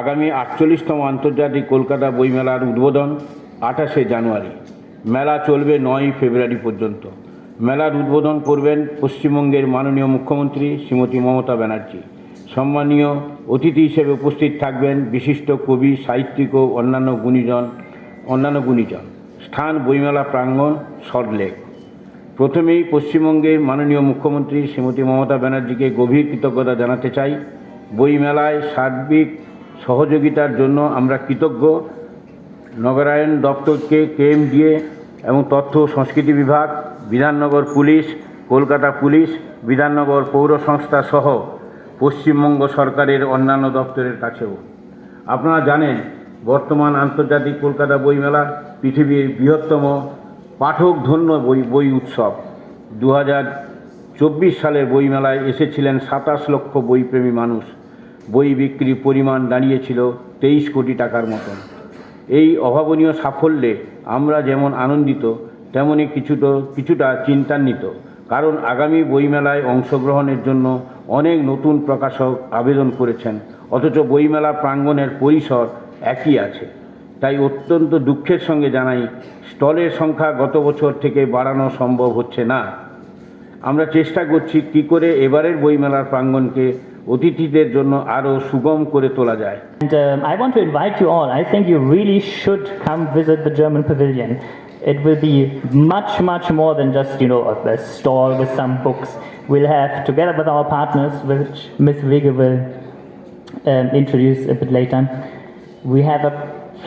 আগামী আটচল্লিশতম আন্তর্জাতিক কলকাতা বইমেলার উদ্বোধন আঠাশে জানুয়ারি। মেলা চলবে নয় ফেব্রুয়ারি পর্যন্ত। মেলার উদ্বোধন করবেন পশ্চিমবঙ্গের মাননীয় মুখ্যমন্ত্রী শ্রীমতী মমতা ব্যানার্জি। সম্মানীয় অতিথি হিসেবে উপস্থিত থাকবেন বিশিষ্ট কবি, সাহিত্যিক ও অন্যান্য গুণীজন অন্যান্য গুণীজন। স্থান বইমেলা প্রাঙ্গণ সল্টলেক প্রথমেই পশ্চিমবঙ্গের মাননীয় মুখ্যমন্ত্রী শ্রীমতী মমতা ব্যানার্জিকে গভীর কৃতজ্ঞতা জানাতে চাই। বইমেলায় সার্বিক সহযোগিতার জন্য আমরা কৃতজ্ঞ। নগরায়ণ দপ্তরকে কেএমডিএ এবং তথ্য সংস্কৃতি বিভাগ, বিধাননগর পুলিশ, কলকাতা পুলিশ, বিধাননগর পৌর সংস্থা সহ পশ্চিমবঙ্গ সরকারের অন্যান্য দপ্তরের কাছেও। আপনারা জানেন, বর্তমান আন্তর্জাতিক কলকাতা বইমেলা পৃথিবীর বৃহত্তম পাঠক ধন্য বই বই উৎসব। দু চব্বিশ সালের বইমেলায় এসেছিলেন সাতাশ লক্ষ বইপ্রেমী মানুষ। বই বিক্রির পরিমাণ দাঁড়িয়েছিল তেইশ কোটি টাকার মতন। এই অভাবনীয় সাফল্যে আমরা যেমন আনন্দিত, তেমনি কিছুটা কিছুটা চিন্তান্বিত। কারণ আগামী বইমেলায় অংশগ্রহণের জন্য অনেক নতুন প্রকাশক আবেদন করেছেন। অথচ বইমেলা প্রাঙ্গণের পরিসর একই আছে। তাই অত্যন্ত দুঃখের সঙ্গে জানাই, স্টলের সংখ্যা গত বছর থেকে বাড়ানো সম্ভব হচ্ছে না। আমরা চেষ্টা করছি কী করে এবারের বইমেলার প্রাঙ্গণকে অতিথিদের জন্য আরও সুগম করে তোলা যায় And um, I want to invite you all. I think you really should come visit the German pavilion. It will be much, much more than just, you know, a, a stall with some books. We'll have, together with our partners, which Ms. Wege will um, introduce a bit later, we have a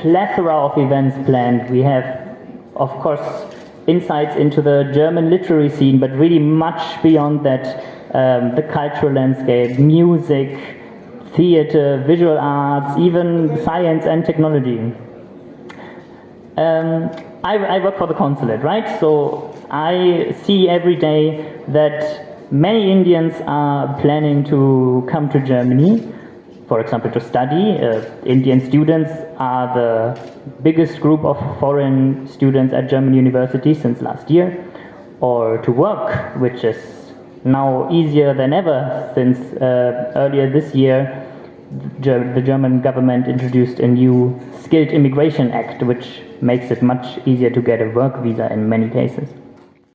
plethora of events planned. We have, of course, insights into the German literary scene, but really much beyond that. Um, the cultural landscape, music, theater, visual arts, even science and technology. Um, I, I work for the consulate, right? So I see every day that many Indians are planning to come to Germany, for example, to study. Uh, Indian students are the biggest group of foreign students at German universities since last year, or to work, which is now easier than ever since uh, earlier this year the German government introduced a new Skilled Immigration Act, which makes it much easier to get a work visa in many cases.